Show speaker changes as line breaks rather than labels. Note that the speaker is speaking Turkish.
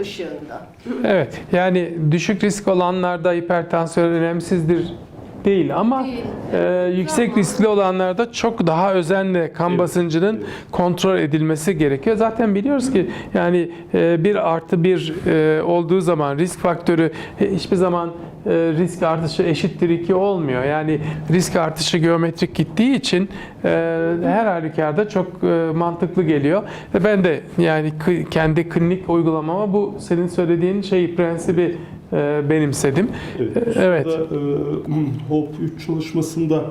ışığında.
Evet, yani düşük risk olanlarda hipertansiyon önemsizdir değil ama
Değil.
e, yüksek
Ama-
riskli olanlarda çok daha özenle kan
Evet,
basıncının
evet.
kontrol edilmesi gerekiyor. Zaten biliyoruz ki yani e, bir artı bir e, olduğu zaman risk faktörü e, hiçbir zaman e, risk artışı eşittir 2 olmuyor. Yani risk artışı geometrik gittiği için e, her halükarda çok e, mantıklı geliyor. Ve ben de yani kendi klinik uygulamama bu senin söylediğin şey prensibi benimsedim.
Evet.
Evet.
Burada, e, HOP 3 çalışmasında